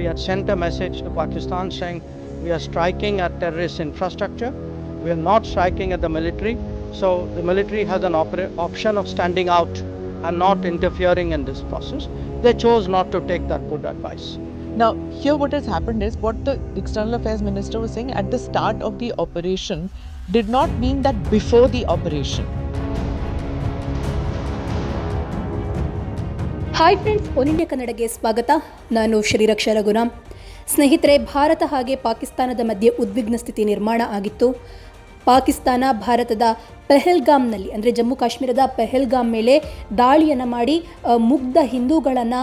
we had sent a message to Pakistan saying we are striking at terrorist infrastructure. We are not striking at the military. So the military has an opera- option of standing out and not interfering in this process. They chose not to take that good advice. Now, here what has happened is what the External Affairs Minister was saying at the start of the operation did not mean that before the operation. Hi friends One India ಕನ್ನಡಗೆ ಸ್ವಾಗತ. ನಾನು ಶ್ರೀರಕ್ಷ ರಘುನಾಮ್ ಸ್ನೇಹಿತರೆ, ಭಾರತ ಹಾಗೆ ಪಾಕಿಸ್ತಾನದ ಮಧ್ಯೆ ಉದ್ವಿಗ್ನ ಸ್ಥಿತಿ ನಿರ್ಮಾಣ ಆಗಿತ್ತು. ಪಾಕಿಸ್ತಾನ, ಭಾರತದ ಪೆಹಲ್ಗಾಮ್ನಲ್ಲಿ, ಅಂದರೆ ಜಮ್ಮು ಕಾಶ್ಮೀರದ ಪೆಹಲ್ಗಾಮ್ ಮೇಲೆ ದಾಳಿಯನ್ನು ಮಾಡಿ ಮುಗ್ಧ ಹಿಂದೂಗಳನ್ನು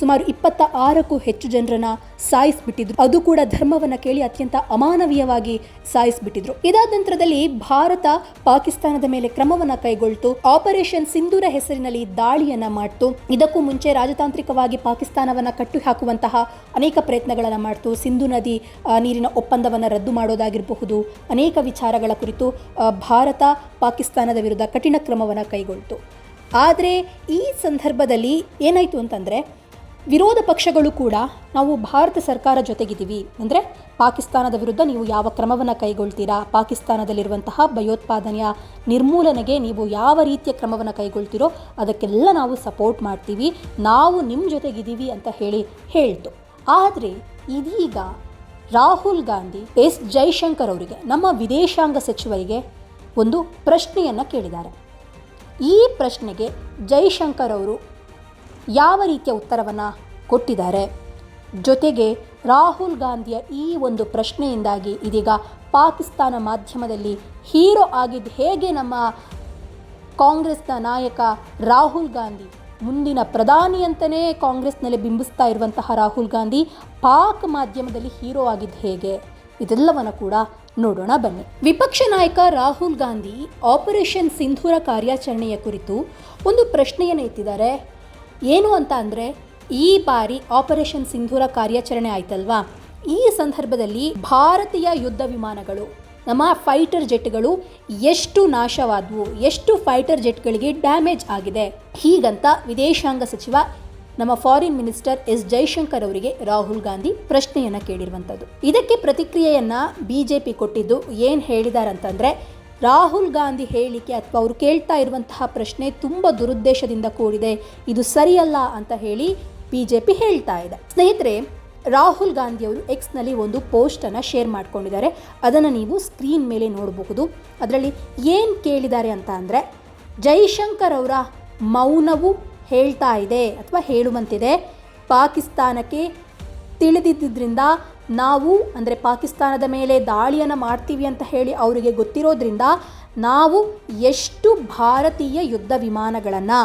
ಸುಮಾರು ಇಪ್ಪತ್ತ ಆರಕ್ಕೂ ಹೆಚ್ಚು ಜನರನ್ನ ಸಾಯಿಸ್ಬಿಟ್ಟಿದ್ರು. ಅದು ಕೂಡ ಧರ್ಮವನ್ನ ಕೇಳಿ ಅತ್ಯಂತ ಅಮಾನವೀಯವಾಗಿ ಸಾಯಿಸ್ಬಿಟ್ಟಿದ್ರು. ಇದಾದ ನಂತರದಲ್ಲಿ ಭಾರತ ಪಾಕಿಸ್ತಾನದ ಮೇಲೆ ಕ್ರಮವನ್ನ ಕೈಗೊಳ್ತು. ಆಪರೇಷನ್ ಸಿಂಧೂರ ಹೆಸರಿನಲ್ಲಿ ದಾಳಿಯನ್ನ ಮಾಡ್ತು. ಇದಕ್ಕೂ ಮುಂಚೆ ರಾಜತಾಂತ್ರಿಕವಾಗಿ ಪಾಕಿಸ್ತಾನವನ್ನ ಕಟ್ಟು ಹಾಕುವಂತಹ ಅನೇಕ ಪ್ರಯತ್ನಗಳನ್ನು ಮಾಡ್ತು. ಸಿಂಧು ನದಿ ನೀರಿನ ಒಪ್ಪಂದವನ್ನು ರದ್ದು ಮಾಡೋದಾಗಿರಬಹುದು. ಅನೇಕ ವಿಚಾರಗಳ ಕುರಿತು ಭಾರತ ಪಾಕಿಸ್ತಾನದ ವಿರುದ್ಧ ಕಠಿಣ ಕ್ರಮವನ್ನು ಕೈಗೊಳ್ತು. ಆದರೆ ಈ ಸಂದರ್ಭದಲ್ಲಿ ಏನಾಯಿತು ಅಂತಂದರೆ ವಿರೋಧ ಪಕ್ಷಗಳು ಕೂಡ ನಾವು ಭಾರತ ಸರ್ಕಾರ ಜೊತೆಗಿದ್ದೀವಿ. ಅಂದರೆ ಪಾಕಿಸ್ತಾನದ ವಿರುದ್ಧ ನೀವು ಯಾವ ಕ್ರಮವನ್ನು ಕೈಗೊಳ್ತೀರಾ? ಪಾಕಿಸ್ತಾನದಲ್ಲಿರುವಂತಹ ಭಯೋತ್ಪಾದನೆಯ ನಿರ್ಮೂಲನೆಗೆ ನೀವು ಯಾವ ರೀತಿಯ ಕ್ರಮವನ್ನು ಕೈಗೊಳ್ತೀರೋ ಅದಕ್ಕೆಲ್ಲ ನಾವು ಸಪೋರ್ಟ್ ಮಾಡ್ತೀವಿ. ನಾವು ನಿಮ್ಮ ಜೊತೆಗಿದ್ದೀವಿ ಅಂತ ಹೇಳಿ ಹೇಳ್ತು. ಆದರೆ ಇದೀಗ ರಾಹುಲ್ ಗಾಂಧಿ, ಎಸ್ ಜೈಶಂಕರ್ ಅವರಿಗೆ, ನಮ್ಮ ವಿದೇಶಾಂಗ ಸಚಿವರಿಗೆ ಒಂದು ಪ್ರಶ್ನೆಯನ್ನು ಕೇಳಿದ್ದಾರೆ. ಈ ಪ್ರಶ್ನೆಗೆ ಜೈಶಂಕರ್ ಅವರು ಯಾವ ರೀತಿಯ ಉತ್ತರವನ್ನು ಕೊಟ್ಟಿದ್ದಾರೆ? ಜೊತೆಗೆ ರಾಹುಲ್ ಗಾಂಧಿಯ ಈ ಒಂದು ಪ್ರಶ್ನೆಯಿಂದಾಗಿ ಇದೀಗ ಪಾಕಿಸ್ತಾನ ಮಾಧ್ಯಮದಲ್ಲಿ ಹೀರೋ ಆಗಿದ್ದು ಹೇಗೆ ನಮ್ಮ ಕಾಂಗ್ರೆಸ್ನ ನಾಯಕ ರಾಹುಲ್ ಗಾಂಧಿ, ಮುಂದಿನ ಪ್ರಧಾನಿ ಅಂತಲೇ ಕಾಂಗ್ರೆಸ್ನಲ್ಲಿ ಬಿಂಬಿಸ್ತಾ ಇರುವಂತಹ ರಾಹುಲ್ ಗಾಂಧಿ ಪಾಕ್ ಮಾಧ್ಯಮದಲ್ಲಿ ಹೀರೋ ಆಗಿದ್ದು ಹೇಗೆ? ಇದೆಲ್ಲವನ್ನು ಕೂಡ ನೋಡೋಣ, ಬನ್ನಿ. ವಿಪಕ್ಷ ನಾಯಕ ರಾಹುಲ್ ಗಾಂಧಿ ಆಪರೇಷನ್ ಸಿಂಧೂರ ಕಾರ್ಯಾಚರಣೆಯ ಕುರಿತು ಒಂದು ಪ್ರಶ್ನೆಯನ್ನು ಎತ್ತಿದ್ದಾರೆ. ಏನು ಅಂತ ಅಂದರೆ ಈ ಬಾರಿ ಆಪರೇಷನ್ ಸಿಂಧೂರ ಕಾರ್ಯಾಚರಣೆ ಆಯ್ತಲ್ವಾ? ಈ ಸಂದರ್ಭದಲ್ಲಿ ಭಾರತೀಯ ಯುದ್ಧ ವಿಮಾನಗಳು, ನಮ್ಮ ಫೈಟರ್ ಜೆಟ್ಗಳು ಎಷ್ಟು ನಾಶವಾದವು, ಎಷ್ಟು ಫೈಟರ್ ಜೆಟ್ಗಳಿಗೆ ಡ್ಯಾಮೇಜ್ ಆಗಿದೆ? ಹೀಗಂತ ವಿದೇಶಾಂಗ ಸಚಿವ, ನಮ್ಮ ಫಾರಿನ್ ಮಿನಿಸ್ಟರ್ ಎಸ್. ಜೈಶಂಕರ್ ಅವರಿಗೆ ರಾಹುಲ್ ಗಾಂಧಿ ಪ್ರಶ್ನೆಯನ್ನ ಕೇಳಿರುವಂಥದ್ದು ಇದಕ್ಕೆ ಪ್ರತಿಕ್ರಿಯೆಯನ್ನ ಬಿಜೆಪಿ ಕೊಟ್ಟಿದ್ದು ಏನು ಹೇಳಿದಾರಂತಂದ್ರೆ ರಾಹುಲ್ ಗಾಂಧಿ ಹೇಳಿಕೆ ಅಥವಾ ಅವರು ಕೇಳ್ತಾ ಇರುವಂತಹ ಪ್ರಶ್ನೆ ತುಂಬ ದುರುದ್ದೇಶದಿಂದ ಕೂಡಿದೆ. ಇದು ಸರಿಯಲ್ಲ ಅಂತ ಹೇಳಿ ಬಿ ಜೆ ಪಿ ಹೇಳ್ತಾ ಇದೆ. ಸ್ನೇಹಿತರೆ, ರಾಹುಲ್ ಗಾಂಧಿ ಅವರು ಎಕ್ಸ್ನಲ್ಲಿ ಒಂದು ಪೋಸ್ಟನ್ನು ಶೇರ್ ಮಾಡ್ಕೊಂಡಿದ್ದಾರೆ. ಅದನ್ನು ನೀವು ಸ್ಕ್ರೀನ್ ಮೇಲೆ ನೋಡಬಹುದು. ಅದರಲ್ಲಿ ಏನು ಕೇಳಿದ್ದಾರೆ ಅಂತ ಅಂದರೆ, ಜೈಶಂಕರ್ ಅವರ ಮೌನವು ಹೇಳ್ತಾ ಇದೆ ಅಥವಾ ಹೇಳುವಂತಿದೆ. ಪಾಕಿಸ್ತಾನಕ್ಕೆ ತಿಳಿದಿದ್ದರಿಂದ ನಾವು, ಅಂದರೆ ಪಾಕಿಸ್ತಾನದ ಮೇಲೆ ದಾಳಿಯನ್ನು ಮಾಡ್ತೀವಿ ಅಂತ ಹೇಳಿ ಅವರಿಗೆ ಗೊತ್ತಿರೋದ್ರಿಂದ ನಾವು ಎಷ್ಟು ಭಾರತೀಯ ಯುದ್ಧ ವಿಮಾನಗಳನ್ನು,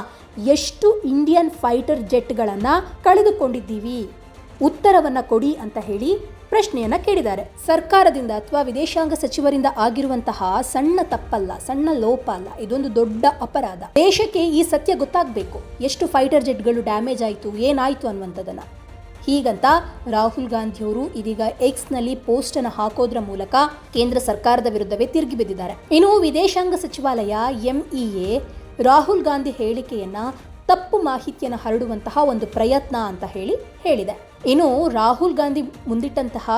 ಎಷ್ಟು ಇಂಡಿಯನ್ ಫೈಟರ್ ಜೆಟ್ಗಳನ್ನು ಕಳೆದುಕೊಂಡಿದ್ದೀವಿ? ಉತ್ತರವನ್ನು ಕೊಡಿ ಅಂತ ಹೇಳಿ ಪ್ರಶ್ನೆಯನ್ನು ಕೇಳಿದ್ದಾರೆ. ಸರ್ಕಾರದಿಂದ ಅಥವಾ ವಿದೇಶಾಂಗ ಸಚಿವರಿಂದ ಆಗಿರುವಂತಹ ಸಣ್ಣ ತಪ್ಪಲ್ಲ, ಸಣ್ಣ ಲೋಪ ಅಲ್ಲ, ಇದೊಂದು ದೊಡ್ಡ ಅಪರಾಧ. ದೇಶಕ್ಕೆ ಈ ಸತ್ಯ ಗೊತ್ತಾಗಬೇಕು. ಎಷ್ಟು ಫೈಟರ್ ಜೆಟ್ಗಳು ಡ್ಯಾಮೇಜ್ ಆಯಿತು, ಏನಾಯಿತು ಅನ್ನುವಂಥದ್ದನ್ನು. ಹೀಗಂತ ರಾಹುಲ್ ಗಾಂಧಿಯವರು ಇದೀಗ ಎಕ್ಸ್ನಲ್ಲಿ ಪೋಸ್ಟ್ ಅನ್ನು ಹಾಕೋದ್ರ ಮೂಲಕ ಕೇಂದ್ರ ಸರ್ಕಾರದ ವಿರುದ್ಧವೇ ತಿರುಗಿ ಬಿದ್ದಿದ್ದಾರೆ. ಇನ್ನು ವಿದೇಶಾಂಗ ಸಚಿವಾಲಯ ಎಂಇಎ ರಾಹುಲ್ ಗಾಂಧಿ ಹೇಳಿಕೆಯನ್ನ ತಪ್ಪು ಮಾಹಿತಿಯನ್ನು ಹರಡುವಂತಹ ಒಂದು ಪ್ರಯತ್ನ ಅಂತ ಹೇಳಿ ಹೇಳಿದೆ. ಇನ್ನು ರಾಹುಲ್ ಗಾಂಧಿ ಮುಂದಿಟ್ಟಂತಹ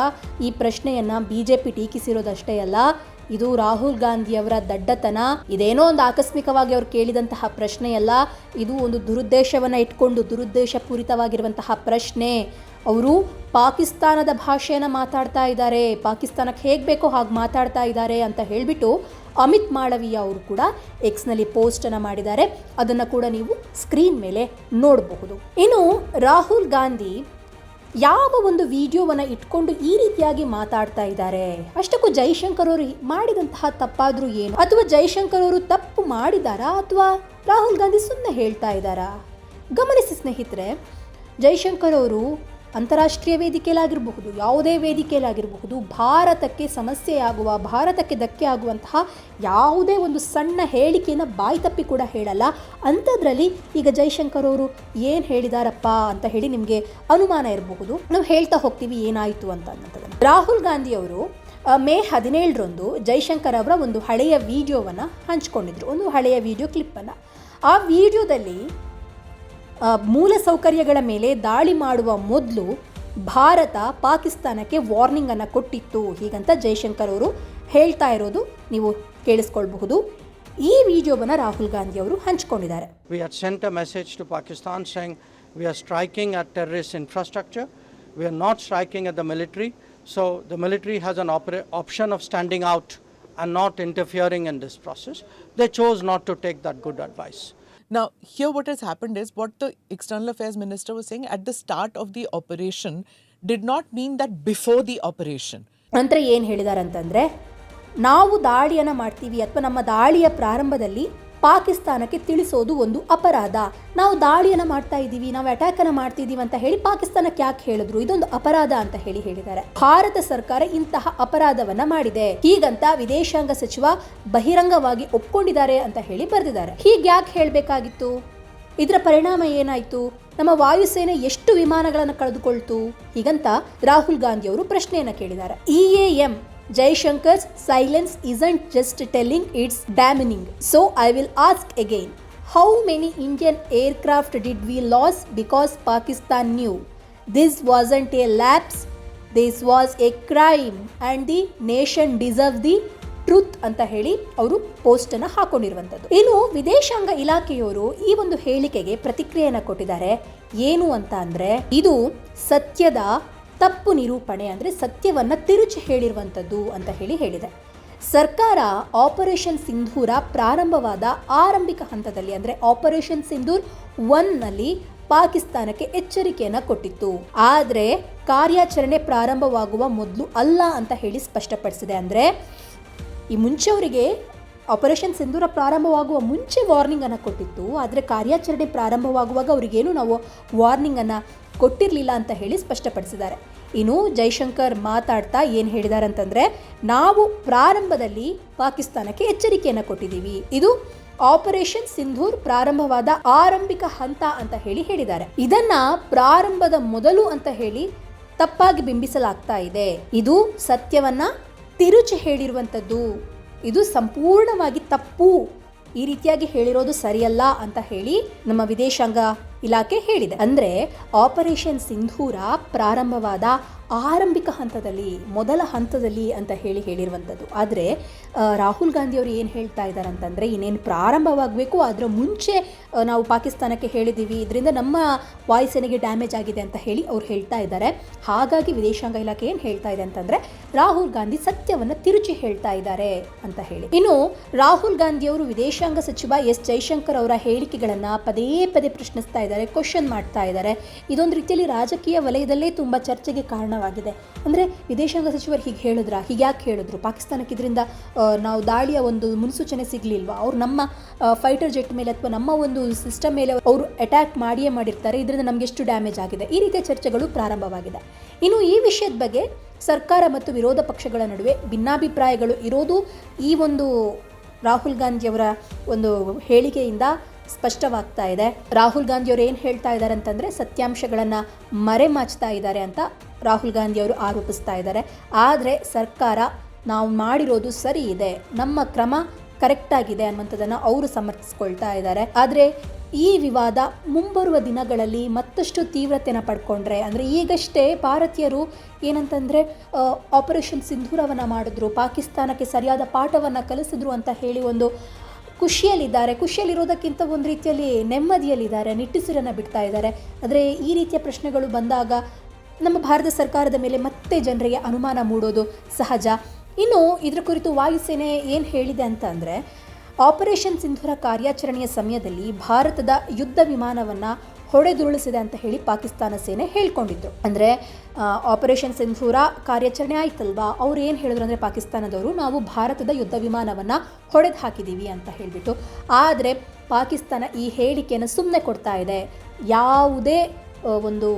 ಈ ಪ್ರಶ್ನೆಯನ್ನ ಬಿಜೆಪಿ ಟೀಕಿಸಿರೋದಷ್ಟೇ ಅಲ್ಲ ಇದು ರಾಹುಲ್ ಗಾಂಧಿಯವರ ದಡ್ಡತನ. ಇದೇನೋ ಒಂದು ಆಕಸ್ಮಿಕವಾಗಿ ಅವರು ಕೇಳಿದಂತಹ ಪ್ರಶ್ನೆಯಲ್ಲ, ಇದು ಒಂದು ದುರುದ್ದೇಶವನ್ನು ಇಟ್ಕೊಂಡು ದುರುದ್ದೇಶ ಪೂರಿತವಾಗಿರುವಂತಹ ಪ್ರಶ್ನೆ. ಅವರು ಪಾಕಿಸ್ತಾನದ ಭಾಷೆಯನ್ನು ಮಾತಾಡ್ತಾ ಇದ್ದಾರೆ ಪಾಕಿಸ್ತಾನಕ್ಕೆ ಹೇಗೆ ಬೇಕೋ ಹಾಗೆ ಮಾತಾಡ್ತಾ ಇದ್ದಾರೆ ಅಂತ ಹೇಳಿಬಿಟ್ಟು ಅಮಿತ್ ಮಾಳವೀಯ ಅವರು ಕೂಡ ಎಕ್ಸ್ನಲ್ಲಿ ಪೋಸ್ಟನ್ನು ಮಾಡಿದ್ದಾರೆ. ಅದನ್ನು ಕೂಡ ನೀವು ಸ್ಕ್ರೀನ್ ಮೇಲೆ ನೋಡಬಹುದು. ಇನ್ನು ರಾಹುಲ್ ಗಾಂಧಿ ಯಾವ ಒಂದು ವಿಡಿಯೋವನ್ನು ಇಟ್ಕೊಂಡು ಈ ರೀತಿಯಾಗಿ ಮಾತಾಡ್ತಾ ಇದ್ದಾರೆ? ಅಷ್ಟಕ್ಕೂ ಜೈಶಂಕರ್ ಅವರು ಮಾಡಿದಂತಹ ತಪ್ಪಾದರೂ ಏನು? ಅಥವಾ ಜೈಶಂಕರ್ ಅವರು ತಪ್ಪು ಮಾಡಿದಾರಾ ಅಥವಾ ರಾಹುಲ್ ಗಾಂಧಿ ಸುಮ್ಮನೆ ಹೇಳ್ತಾ ಇದ್ದಾರಾ? ಗಮನಿಸಿ ಸ್ನೇಹಿತರೆ, ಜೈಶಂಕರ್ ಅವರು ಅಂತಾರಾಷ್ಟ್ರೀಯ ವೇದಿಕೆಯಲ್ಲಾಗಿರಬಹುದು, ಯಾವುದೇ ವೇದಿಕೆಯಲ್ಲಾಗಿರಬಹುದು, ಭಾರತಕ್ಕೆ ಸಮಸ್ಯೆಯಾಗುವ, ಭಾರತಕ್ಕೆ ಧಕ್ಕೆ ಆಗುವಂತಹ ಯಾವುದೇ ಒಂದು ಸಣ್ಣ ಹೇಳಿಕೆಯನ್ನು ಬಾಯಿ ತಪ್ಪಿ ಕೂಡ ಹೇಳಲ್ಲ. ಅಂಥದ್ರಲ್ಲಿ ಈಗ ಜೈಶಂಕರ್ ಅವರು ಏನು ಹೇಳಿದಾರಪ್ಪ ಅಂತ ಹೇಳಿ ನಿಮಗೆ ಅನುಮಾನ ಇರಬಹುದು. ನಾವು ಹೇಳ್ತಾ ಹೋಗ್ತೀವಿ ಏನಾಯಿತು ಅಂತ ಅನ್ನೋದು ರಾಹುಲ್ ಗಾಂಧಿ ಅವರು ಮೇ ಹದಿನೇಳರಂದು ಜೈಶಂಕರ್ ಅವರ ಒಂದು ಹಳೆಯ ವಿಡಿಯೋವನ್ನು ಹಂಚ್ಕೊಂಡಿದ್ರು. ಒಂದು ಹಳೆಯ ವಿಡಿಯೋ ಕ್ಲಿಪ್ಪನ್ನು. ಆ ವಿಡಿಯೋದಲ್ಲಿ ಮೂಲ ಸೌಕರ್ಯಗಳ ಮೇಲೆ ದಾಳಿ ಮಾಡುವ ಮೊದಲು ಭಾರತ ಪಾಕಿಸ್ತಾನಕ್ಕೆ ವಾರ್ನಿಂಗ್ ಅನ್ನು ಕೊಟ್ಟಿತ್ತು ಹೀಗಂತ ಜೈಶಂಕರ್ ಅವರು ಹೇಳ್ತಾ ಇರೋದು ನೀವು ಕೇಳಿಸ್ಕೊಳ್ಬಹುದು ಈ ವಿಡಿಯೋವನ್ನು ರಾಹುಲ್ ಗಾಂಧಿ ಅವರು ಹಂಚಿಕೊಂಡಿದ್ದಾರೆ we are sent a message to Pakistan saying we are striking at terrorist infrastructure we are not striking at the military. So the military has an opera- option of standing out and not interfering in this process. They chose not to take that good advice. Now, here what has happened is what the External Affairs Minister was saying at the start of the operation did not mean that before the operation. ನಂತರ ಏನು ಹೇಳಿದ್ದಾರೆ ಅಂತಂದರೆ ನಾವು ದಾಳಿಯನ್ನು ಮಾಡ್ತೀವಿ ಅಥವಾ ನಮ್ಮ ದಾಳಿಯ ಪ್ರಾರಂಭದಲ್ಲಿ ಪಾಕಿಸ್ತಾನಕ್ಕೆ ತಿಳಿಸೋದು ಒಂದು ಅಪರಾಧ. ನಾವು ದಾಳಿಯನ್ನು ಮಾಡ್ತಾ ಇದ್ದೀವಿ, ನಾವು ಅಟ್ಯಾಕನ್ನು ಮಾಡ್ತಿದ್ದೀವಿ ಅಂತ ಹೇಳಿ ಪಾಕಿಸ್ತಾನಕ್ಕೆ ಯಾಕೆ ಹೇಳಿದ್ರು? ಇದೊಂದು ಅಪರಾಧ ಅಂತ ಹೇಳಿ ಹೇಳಿದ್ದಾರೆ. ಭಾರತ ಸರ್ಕಾರ ಇಂತಹ ಅಪರಾಧವನ್ನ ಮಾಡಿದೆ. ಹೀಗಂತ ವಿದೇಶಾಂಗ ಸಚಿವ ಬಹಿರಂಗವಾಗಿ ಒಪ್ಕೊಂಡಿದ್ದಾರೆ ಅಂತ ಹೇಳಿ ಬರೆದಿದ್ದಾರೆ. ಹೀಗೆ ಯಾಕೆ ಹೇಳಬೇಕಾಗಿತ್ತು? ಇದರ ಪರಿಣಾಮ ಏನಾಯಿತು? ನಮ್ಮ ವಾಯುಸೇನೆ ಎಷ್ಟು ವಿಮಾನಗಳನ್ನು ಕಳೆದುಕೊಳ್ತು? ಹೀಗಂತ ರಾಹುಲ್ ಗಾಂಧಿ ಅವರು ಪ್ರಶ್ನೆಯನ್ನು ಕೇಳಿದ್ದಾರೆ. E Jaishankar's silence isn't just telling it's damning so I will ask again how many Indian aircraft did we lose because Pakistan knew this wasn't a lapse, this was a crime and the nation deserve the truth ಅಂತ ಹೇಳಿ ಅವರು post ಅನ್ನ ಹಾಕೊಂಡಿರುವಂತದ್ದು ಇನ್ನು ವಿದೇಶಾಂಗ ಇಲಾಖೆಯವರು ಈ ಒಂದು ಹೇಳಿಕೆಗೆ ಪ್ರತಿಕ್ರಿಯೆಯನ್ನು ಕೊಟ್ಟಿದ್ದಾರೆ. ಏನು ಅಂತ ಅಂದರೆ ಇದು ಸತ್ಯದ ತಪ್ಪು ನಿರೂಪಣೆ ಅಂದರೆ ಸತ್ಯವನ್ನು ತಿರುಚಿ ಹೇಳಿರುವಂಥದ್ದು ಅಂತ ಹೇಳಿ ಹೇಳಿದೆ. ಸರ್ಕಾರ ಆಪರೇಷನ್ ಸಿಂಧೂರ ಪ್ರಾರಂಭವಾದ ಆರಂಭಿಕ ಹಂತದಲ್ಲಿ ಅಂದರೆ ಆಪರೇಷನ್ ಸಿಂಧೂರ್ ಒನ್ನಲ್ಲಿ ಪಾಕಿಸ್ತಾನಕ್ಕೆ ಎಚ್ಚರಿಕೆಯನ್ನು ಕೊಟ್ಟಿತ್ತು. ಆದರೆ ಕಾರ್ಯಾಚರಣೆ ಪ್ರಾರಂಭವಾಗುವ ಮೊದಲು ಅಲ್ಲ ಅಂತ ಹೇಳಿ ಸ್ಪಷ್ಟಪಡಿಸಿದೆ ಅಂದರೆ ಈ ಮುಂಚೆ ಅವರಿಗೆ ಆಪರೇಷನ್ ಸಿಂಧೂರ ಪ್ರಾರಂಭವಾಗುವ ಮುಂಚೆ ವಾರ್ನಿಂಗನ್ನು ಕೊಟ್ಟಿತ್ತು. ಆದರೆ ಕಾರ್ಯಾಚರಣೆ ಪ್ರಾರಂಭವಾಗುವಾಗ ಅವರಿಗೇನು ನಾವು ವಾರ್ನಿಂಗ್ ಅನ್ನು ಕೊಟ್ಟಿರಲಿಲ್ಲ ಅಂತ ಹೇಳಿ ಸ್ಪಷ್ಟಪಡಿಸಿದ್ದಾರೆ. ಇನ್ನು ಜೈಶಂಕರ್ ಮಾತಾಡ್ತಾ ಏನು ಹೇಳಿದ್ದಾರೆ ಅಂತಂದರೆ ನಾವು ಪ್ರಾರಂಭದಲ್ಲಿ ಪಾಕಿಸ್ತಾನಕ್ಕೆ ಎಚ್ಚರಿಕೆಯನ್ನು ಕೊಟ್ಟಿದ್ದೀವಿ. ಇದು ಆಪರೇಷನ್ ಸಿಂಧೂರ್ ಪ್ರಾರಂಭವಾದ ಆರಂಭಿಕ ಹಂತ ಅಂತ ಹೇಳಿ ಹೇಳಿದ್ದಾರೆ. ಇದನ್ನ ಪ್ರಾರಂಭದ ಮೊದಲು ಅಂತ ಹೇಳಿ ತಪ್ಪಾಗಿ ಬಿಂಬಿಸಲಾಗ್ತಾ ಇದೆ. ಇದು ಸತ್ಯವನ್ನ ತಿರುಚಿ ಹೇಳಿರುವಂಥದ್ದು. ಇದು ಸಂಪೂರ್ಣವಾಗಿ ತಪ್ಪು. ಈ ರೀತಿಯಾಗಿ ಹೇಳಿರೋದು ಸರಿಯಲ್ಲ ಅಂತ ಹೇಳಿ ನಮ್ಮ ವಿದೇಶಾಂಗ ಇಲಾಖೆ ಹೇಳಿದೆ. ಅಂದ್ರೆ ಆಪರೇಷನ್ ಸಿಂಧೂರ ಪ್ರಾರಂಭವಾದ ಆರಂಭಿಕ ಹಂತದಲ್ಲಿ, ಮೊದಲ ಹಂತದಲ್ಲಿ ಅಂತ ಹೇಳಿ ಹೇಳಿರುವಂಥದ್ದು. ಆದರೆ ರಾಹುಲ್ ಗಾಂಧಿ ಅವರು ಏನು ಹೇಳ್ತಾ ಇದ್ದಾರೆ ಅಂತಂದರೆ ಇನ್ನೇನು ಪ್ರಾರಂಭವಾಗಬೇಕು ಅದರ ಮುಂಚೆ ನಾವು ಪಾಕಿಸ್ತಾನಕ್ಕೆ ಹೇಳಿದ್ದೀವಿ ಇದರಿಂದ ನಮ್ಮ ವಾಯುಸೇನೆಗೆ ಡ್ಯಾಮೇಜ್ ಆಗಿದೆ ಅಂತ ಹೇಳಿ ಅವ್ರು ಹೇಳ್ತಾ ಇದ್ದಾರೆ. ಹಾಗಾಗಿ ವಿದೇಶಾಂಗ ಇಲಾಖೆ ಏನು ಹೇಳ್ತಾ ಇದೆ ಅಂತಂದರೆ, ರಾಹುಲ್ ಗಾಂಧಿ ಸತ್ಯವನ್ನು ತಿರುಚಿ ಹೇಳ್ತಾ ಇದ್ದಾರೆ ಅಂತ ಹೇಳಿ. ಇನ್ನು, ರಾಹುಲ್ ಗಾಂಧಿ ಅವರು ವಿದೇಶಾಂಗ ಸಚಿವ ಎಸ್ ಜೈಶಂಕರ್ ಅವರ ಹೇಳಿಕೆಗಳನ್ನು ಪದೇ ಪದೇ ಪ್ರಶ್ನಿಸ್ತಾ ಇದ್ದಾರೆ ಕ್ವಶನ್ ಮಾಡ್ತಾ ಇದ್ದಾರೆ. ಇದೊಂದು ರೀತಿಯಲ್ಲಿ ರಾಜಕೀಯ ವಲಯದಲ್ಲೇ ತುಂಬ ಚರ್ಚೆಗೆ ಕಾರಣವಾಗಿದೆ ಅಂದರೆ ವಿದೇಶಾಂಗ ಸಚಿವರು ಹೀಗೆ ಹೇಳಿದ್ರ? ಹೀಗೆ ಯಾಕೆ ಹೇಳಿದ್ರು? ಪಾಕಿಸ್ತಾನಕ್ಕೆ ಇದರಿಂದ ನಾವು ದಾಳಿಯ ಒಂದು ಮುನ್ಸೂಚನೆ ಸಿಗಲಿಲ್ವಾ? ಅವ್ರು ನಮ್ಮ ಫೈಟರ್ ಜೆಟ್ ಮೇಲೆ ಅಥವಾ ನಮ್ಮ ಒಂದು ಸಿಸ್ಟಮ್ ಮೇಲೆ ಅವರು ಅಟ್ಯಾಕ್ ಮಾಡಿಯೇ ಮಾಡಿರ್ತಾರೆ. ಇದರಿಂದ ನಮಗೆ ಎಷ್ಟು ಡ್ಯಾಮೇಜ್ ಆಗಿದೆ? ಈ ರೀತಿಯ ಚರ್ಚೆಗಳು ಪ್ರಾರಂಭವಾಗಿದೆ. ಇನ್ನು ಈ ವಿಷಯದ ಬಗ್ಗೆ ಸರ್ಕಾರ ಮತ್ತು ವಿರೋಧ ಪಕ್ಷಗಳ ನಡುವೆ ಭಿನ್ನಾಭಿಪ್ರಾಯಗಳು ಇರೋದು ಈ ಒಂದು ರಾಹುಲ್ ಗಾಂಧಿಯವರ ಒಂದು ಹೇಳಿಕೆಯಿಂದ ಸ್ಪಷ್ಟವಾಗ್ತಾ ಇದೆ. ರಾಹುಲ್ ಗಾಂಧಿಯವರು ಏನು ಹೇಳ್ತಾ ಇದ್ದಾರೆ ಅಂತಂದರೆ ಸತ್ಯಾಂಶಗಳನ್ನು ಮರೆಮಾಚ್ತಾ ಇದ್ದಾರೆ ಅಂತ ರಾಹುಲ್ ಗಾಂಧಿಯವರು ಆರೋಪಿಸ್ತಾ ಇದ್ದಾರೆ. ಆದರೆ ಸರ್ಕಾರ ನಾವು ಮಾಡಿರೋದು ಸರಿ ಇದೆ. ನಮ್ಮ ಕ್ರಮ ಕರೆಕ್ಟ್ ಆಗಿದೆ ಅನ್ನುವಂಥದ್ದನ್ನು ಅವರು ಸಮರ್ಥಿಸ್ಕೊಳ್ತಾ ಇದ್ದಾರೆ. ಆದರೆ ಈ ವಿವಾದ ಮುಂಬರುವ ದಿನಗಳಲ್ಲಿ ಮತ್ತಷ್ಟು ತೀವ್ರತೆನ ಪಡ್ಕೊಂಡ್ರೆ, ಅಂದರೆ ಈಗಷ್ಟೇ ಭಾರತೀಯರು ಏನಂತಂದರೆ ಆಪರೇಷನ್ ಸಿಂಧೂರವನ್ನು ಮಾಡಿದ್ರು, ಪಾಕಿಸ್ತಾನಕ್ಕೆ ಸರಿಯಾದ ಪಾಠವನ್ನು ಕಲಿಸಿದ್ರು ಅಂತ ಹೇಳಿ ಒಂದು ಖುಷಿಯಲ್ಲಿದ್ದಾರೆ. ಖುಷಿಯಲ್ಲಿರೋದಕ್ಕಿಂತ ಒಂದು ರೀತಿಯಲ್ಲಿ ನೆಮ್ಮದಿಯಲ್ಲಿದ್ದಾರೆ. ನಿಟ್ಟುಸಿರನ್ನು ಬಿಡ್ತಾ ಇದ್ದಾರೆ. ಆದರೆ ಈ ರೀತಿಯ ಪ್ರಶ್ನೆಗಳು ಬಂದಾಗ ನಮ್ಮ ಭಾರತ ಸರ್ಕಾರದ ಮೇಲೆ ಮತ್ತೆ ಜನರಿಗೆ ಅನುಮಾನ ಮೂಡೋದು ಸಹಜ. ಇನ್ನು ಇದರ ಕುರಿತು ವಾಯುಸೇನೆ ಏನು ಹೇಳಿದೆ ಅಂತ ಅಂದರೆ, ಆಪರೇಷನ್ ಸಿಂಧೂರ ಕಾರ್ಯಾಚರಣೆಯ ಸಮಯದಲ್ಲಿ ಭಾರತದ ಯುದ್ಧ ವಿಮಾನವನ್ನು ಹೊಡೆದುರುಳಿಸಿದೆ ಅಂತ ಹೇಳಿ ಪಾಕಿಸ್ತಾನ ಸೇನೆ ಹೇಳ್ಕೊಂಡಿದ್ರು. ಅಂದರೆ ಆಪರೇಷನ್ ಸಿಂಧೂರ ಕಾರ್ಯಾಚರಣೆ ಆಯ್ತಲ್ವಾ? ಅವ್ರು ಏನು ಹೇಳಿದ್ರು ಅಂದರೆ, ಪಾಕಿಸ್ತಾನದವರು ನಾವು ಭಾರತದ ಯುದ್ಧ ವಿಮಾನವನ್ನು ಹೊಡೆದು ಹಾಕಿದ್ದೀವಿ ಅಂತ ಹೇಳಿಬಿಟ್ಟು. ಆದರೆ, ಪಾಕಿಸ್ತಾನ ಈ ಹೇಳಿಕೆಯನ್ನು ಸುಮ್ಮನೆ ಕೊಡ್ತಾ ಇದೆ. ಯಾವುದೇ ಒಂದು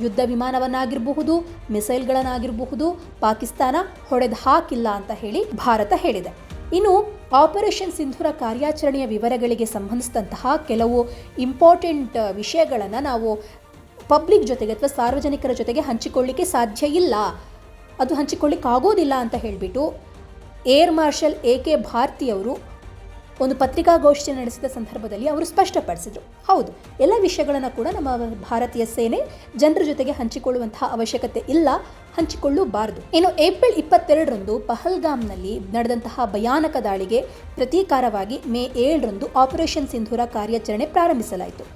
ಯುದ್ಧ ವಿಮಾನವನ್ನಾಗಿರಬಹುದು, ಮಿಸೈಲ್ಗಳನ್ನಾಗಿರಬಹುದು, ಪಾಕಿಸ್ತಾನ ಹೊಡೆದು ಹಾಕಿಲ್ಲ ಅಂತ ಹೇಳಿ ಭಾರತ ಹೇಳಿದೆ. ಇನ್ನು ಆಪರೇಷನ್ ಸಿಂಧೂರ ಕಾರ್ಯಾಚರಣೆಯ ವಿವರಗಳಿಗೆ ಸಂಬಂಧಿಸಿದಂತಹ ಕೆಲವು ಇಂಪಾರ್ಟೆಂಟ್ ವಿಷಯಗಳನ್ನು ನಾವು ಪಬ್ಲಿಕ್ ಜೊತೆಗೆ ಅಥವಾ ಸಾರ್ವಜನಿಕರ ಜೊತೆಗೆ ಹಂಚಿಕೊಳ್ಳಿಕ್ಕೆ ಸಾಧ್ಯ ಇಲ್ಲ. ಅದು ಹಂಚಿಕೊಳ್ಳಿಕ್ಕಾಗೋದಿಲ್ಲ ಅಂತ ಹೇಳಿಬಿಟ್ಟು ಏರ್ ಮಾರ್ಷಲ್ ಎ ಕೆ ಭಾರತಿಯವರು ಒಂದು ಪತ್ರಿಕಾಗೋಷ್ಠಿ ನಡೆಸಿದ ಸಂದರ್ಭದಲ್ಲಿ ಅವರು ಸ್ಪಷ್ಟಪಡಿಸಿದರು. ಹೌದು, ಎಲ್ಲ ವಿಷಯಗಳನ್ನು ಕೂಡ ನಮ್ಮ ಭಾರತೀಯ ಸೇನೆ ಜನರ ಜೊತೆಗೆ ಹಂಚಿಕೊಳ್ಳುವಂತಹ ಅವಶ್ಯಕತೆ ಇಲ್ಲ, ಹಂಚಿಕೊಳ್ಳಬಾರದು. ಇನ್ನು ಏಪ್ರಿಲ್ ಇಪ್ಪತ್ತೆರಡರಂದು ಪಹಲ್ಗಾಮ್ನಲ್ಲಿ ನಡೆದಂತಹ ಭಯಾನಕ ದಾಳಿಗೆ ಪ್ರತೀಕಾರವಾಗಿ ಮೇ ಏಳರಂದು ಆಪರೇಷನ್ ಸಿಂಧೂರ ಕಾರ್ಯಾಚರಣೆ ಪ್ರಾರಂಭಿಸಲಾಯಿತು.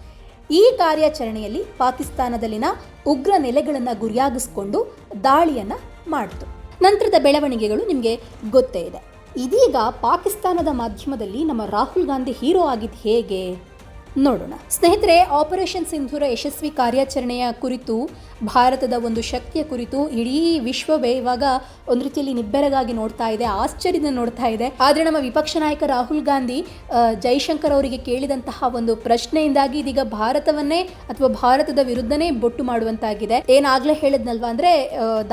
ಈ ಕಾರ್ಯಾಚರಣೆಯಲ್ಲಿ ಪಾಕಿಸ್ತಾನದಲ್ಲಿನ ಉಗ್ರ ನೆಲೆಗಳನ್ನು ಗುರಿಯಾಗಿಸಿಕೊಂಡು ದಾಳಿಯನ್ನು ಮಾಡಿತು. ನಂತರದ ಬೆಳವಣಿಗೆಗಳು ನಿಮಗೆ ಗೊತ್ತೇ ಇದೆ. ಇದೀಗ ಪಾಕಿಸ್ತಾನದ ಮಾಧ್ಯಮದಲ್ಲಿ ನಮ್ಮ ರಾಹುಲ್ ಗಾಂಧಿ ಹೀರೋ ಆಗಿದ್ದು ಹೇಗೆ? ನೋಡೋಣ. ಸ್ನೇಹಿತರೆ, ಆಪರೇಷನ್ ಸಿಂಧೂರ ಯಶಸ್ವಿ ಕಾರ್ಯಾಚರಣೆಯ ಕುರಿತು ಭಾರತದ ಒಂದು ಶಕ್ತಿಯ ಕುರಿತು ಇಡೀ ವಿಶ್ವವೇ ಇವಾಗ ಒಂದು ರೀತಿಯಲ್ಲಿ ನಿಬ್ಬೆರಗಾಗಿ ನೋಡ್ತಾ ಇದೆ, ಆಶ್ಚರ್ಯದಿಂದ ನೋಡ್ತಾ ಇದೆ. ಆದರೆ ನಮ್ಮ ವಿಪಕ್ಷ ನಾಯಕ ರಾಹುಲ್ ಗಾಂಧಿ ಜೈಶಂಕರ್ ಅವರಿಗೆ ಕೇಳಿದಂತಹ ಒಂದು ಪ್ರಶ್ನೆಯಿಂದಾಗಿ ಇದೀಗ ಭಾರತವನ್ನೇ ಅಥವಾ ಭಾರತದ ವಿರುದ್ಧನೇ ಬೊಟ್ಟು ಮಾಡುವಂತಾಗಿದೆ. ಏನಾಗ್ಲೇ ಹೇಳಿದ್ನಲ್ವಾ ಅಂದ್ರೆ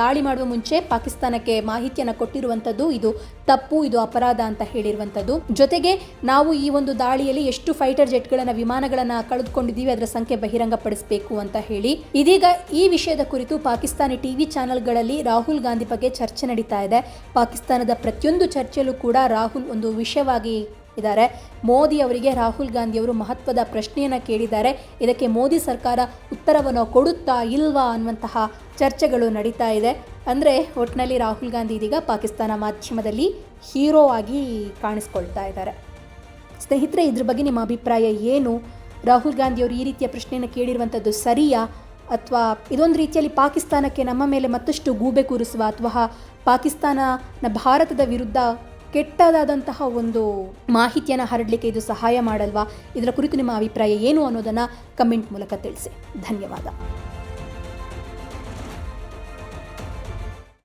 ದಾಳಿ ಮಾಡುವ ಮುಂಚೆ ಪಾಕಿಸ್ತಾನಕ್ಕೆ ಮಾಹಿತಿಯನ್ನು ಕೊಟ್ಟಿರುವಂಥದ್ದು ಇದು ತಪ್ಪು, ಇದು ಅಪರಾಧ ಅಂತ ಹೇಳಿರುವಂಥದ್ದು ಜೊತೆಗೆ ನಾವು ಈ ಒಂದು ದಾಳಿಯಲ್ಲಿ ಎಷ್ಟು ಫೈಟರ್ ಜೆಟ್ಗಳನ್ನ ವಿಮಾನಗಳನ್ನ ಕಳೆದುಕೊಂಡಿದ್ದೀವಿ, ಅದರ ಸಂಖ್ಯೆ ಬಹಿರಂಗಪಡಿಸಬೇಕು ಅಂತ ಹೇಳಿ. ಇದೀಗ ಈ ವಿಷಯದ ಕುರಿತು ಪಾಕಿಸ್ತಾನಿ ಟಿವಿ ಚಾನೆಲ್ಗಳಲ್ಲಿ ರಾಹುಲ್ ಗಾಂಧಿ ಬಗ್ಗೆ ಚರ್ಚೆ ನಡೀತಾ ಇದೆ. ಪಾಕಿಸ್ತಾನದ ಪ್ರತಿಯೊಂದು ಚರ್ಚೆಯಲ್ಲೂ ಕೂಡ ರಾಹುಲ್ ಒಂದು ವಿಷಯವಾಗಿ ಇದ್ದಾರೆ. ಮೋದಿ ಅವರಿಗೆ ರಾಹುಲ್ ಗಾಂಧಿ ಅವರು ಮಹತ್ವದ ಪ್ರಶ್ನೆಯನ್ನು ಕೇಳಿದ್ದಾರೆ. ಇದಕ್ಕೆ ಮೋದಿ ಸರ್ಕಾರ ಉತ್ತರವನ್ನು ಕೊಡುತ್ತಾ ಇಲ್ವಾ ಅನ್ನುವಂತಹ ಚರ್ಚೆಗಳು ನಡೀತಾ ಇದೆ. ಅಂದರೆ ಒಟ್ಟಿನಲ್ಲಿ ರಾಹುಲ್ ಗಾಂಧಿ ಇದೀಗ ಪಾಕಿಸ್ತಾನ ಮಾಧ್ಯಮದಲ್ಲಿ ಹೀರೋ ಆಗಿ ಕಾಣಿಸ್ಕೊಳ್ತಾ ಇದ್ದಾರೆ. ಸ್ನೇಹಿತರೆ, ಇದ್ರ ಬಗ್ಗೆ ನಿಮ್ಮ ಅಭಿಪ್ರಾಯ ಏನು? ರಾಹುಲ್ ಗಾಂಧಿ ಅವರು ಈ ರೀತಿಯ ಪ್ರಶ್ನೆಯನ್ನು ಕೇಳಿರುವಂಥದ್ದು ಸರಿಯಾ? ಅಥವಾ ಇದೊಂದು ರೀತಿಯಲ್ಲಿ ಪಾಕಿಸ್ತಾನಕ್ಕೆ ನಮ್ಮ ಮೇಲೆ ಮತ್ತಷ್ಟು ಗೂಬೆ ಕೂರಿಸುವ ಅಥವಾ ಪಾಕಿಸ್ತಾನ ಭಾರತದ ವಿರುದ್ಧ ಕೆಟ್ಟದಾದಂತಹ ಒಂದು ಮಾಹಿತಿಯನ್ನು ಹರಡಲಿಕ್ಕೆ ಇದು ಸಹಾಯ ಮಾಡಲ್ವಾ? ಇದರ ಕುರಿತು ನಿಮ್ಮ ಅಭಿಪ್ರಾಯ ಏನು ಅನ್ನೋದನ್ನು ಕಮೆಂಟ್ ಮೂಲಕ ತಿಳಿಸಿ. ಧನ್ಯವಾದ.